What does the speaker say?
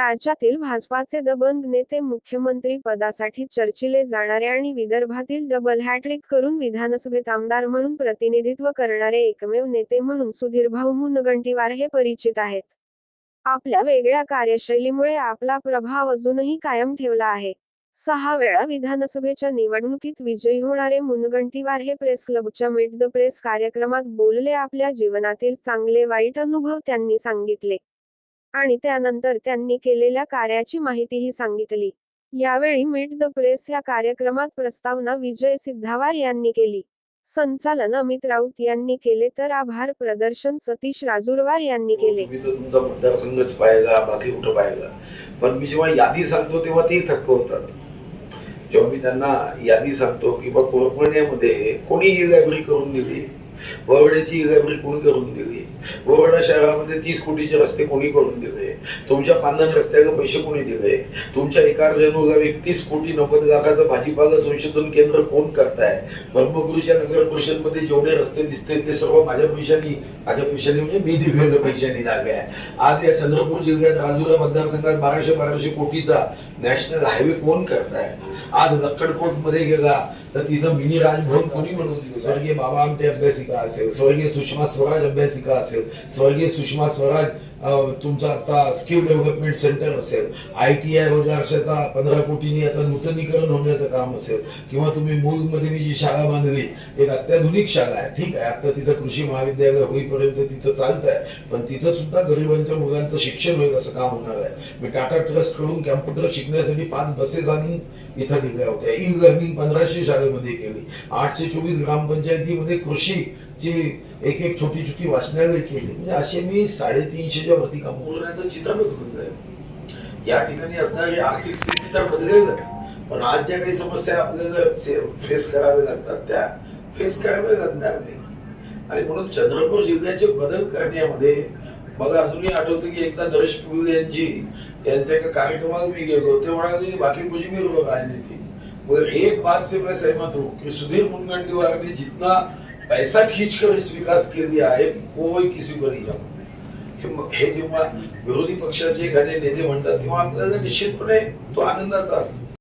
राज्यातील भाजपाचे दबंग नेते मुख्यमंत्री पदासाठी चर्चिले जाणारे आणि विदर्भातील डबल हॅट्रिक करून विधानसभेत आमदार म्हणून प्रतिनिधित्व करणारे एकमेव नेते म्हणून सुधीरभाऊ मुनगंटीवार हे परिचित आहेत. आपल्या वेगळ्या कार्यशैलीमुळे आपला प्रभाव अजूनही कायम ठेवला आहे. सहा वेळा विधानसभेच्या निवडणुकीत विजयी होणारे मुनगंटीवार हे प्रेस क्लबच्या मीट द प्रेस कार्यक्रमात बोलले आपल्या जीवनातील चांगले वाईट अनुभव त्यांनी सांगितले. आणि त्यानंतर त्यांनी केलेल्या कार्याची माहितीही सांगितली. यावेळी मीट द प्रेस या कार्यक्रमात प्रस्तावना विजय सिद्धावार यांनी केली. संचालन अमित राऊत यांनी केले तर आभार प्रदर्शन सतीश राजूरवार यांनी केले. मी तर तुमचा मतदारसंघच पाहिला बाकी कुठं पाहिला. पण मी जेव्हा यादी सांगतो तेव्हा ते थक्क होतात. जेव्हा मी त्यांना यादी सांगतो की बा कोरपण्यामध्ये कोणी ही लायब्ररी करून दिली वरवड्याची ही कोणी करून दिली वरवडा शहरामध्ये तीस कोटीचे रस्ते कोणी करून दिले तुमच्या पांधन रस्त्याला पैसे कोणी दिले तुमच्या एका रेणुगावी तीस कोटी नव्वद लाखाचं भाजीपाला संशोधन केंद्र कोण करताय? ब्रह्मपुरीच्या नगर परिषदमध्ये जेवढे रस्ते दिसते ते सर्व माझ्या पैशानी माझ्या पैशानी म्हणजे मी दिलेल्या पैशानी झाले आहे. आज या चंद्रपूर जिल्ह्यात राजुरा मतदारसंघात बाराशे बाराशे कोटीचा नॅशनल हायवे कोण करताय? आज लक्कडकोटमध्ये गेला तर तिथं मिनी राजभवन कोणी म्हणून स्वर्गीय बाबा आमटे अभ्यासिक असेल स्वर्गीय सुषमा स्वराज अभ्यासिका असेल स्वर्गीय सुषमा स्वराज तुमचा आता स्किल डेव्हलपमेंट सेंटर असेल. आय टी आय रोजगारशाचा पंधरा कोटींनी आता नूतनीकरण होण्याचं काम असेल. किंवा तुम्ही मूलमध्ये मी जी शाळा बांधली एक अत्याधुनिक शाळा आहे ठीक आहे. आता तिथं कृषी महाविद्यालय होईपर्यंत तिथं चालत आहे पण तिथं सुद्धा गरिबांच्या मुलांचं शिक्षण होईल असं काम होणार आहे. मी टाटा ट्रस्टकडून कॅम्प्युटर शिकण्यासाठी पाच बसेस आणून इथं दिल्या होत्या. ई लर्निंग पंधराशे शाळेमध्ये केली. आठशे चोवीस ग्रामपंचायतीमध्ये कृषी जी एक एक छोटी छोटी वाचनालय केली. म्हणजे असे मी साडेतीनशेच्या वरती काम करण्याचं चित्रपट होऊन जाईल. या ठिकाणी असणारी आर्थिक स्थिती तर बदलेलच. पण आज ज्या काही समस्या आपल्याला फेस कराव्या लागतात त्या फेस कराव्या लागणार नाही. आणि म्हणून चंद्रपूर जिल्ह्याचे बदल करण्यामध्ये मला अजूनही आठवतं की एकदा नरेश पुल यांची यांच्या एका कार्यक्रमात मी गेलो ते म्हणाले बाकी मुझे भी राजनीती राजनीति मगर एक बात से मैं सहमत हूँ कि सुधीर मुनगंटीवार ने जितना पैसा खींच कर इस विकास के लिए आहे कोई किसी को नहीं जाऊ हे जेव्हा विरोधी पक्षाचे एखादे नेते म्हणतात तेव्हा आपल्याला निश्चितपणे तो आनंदाचा असतो.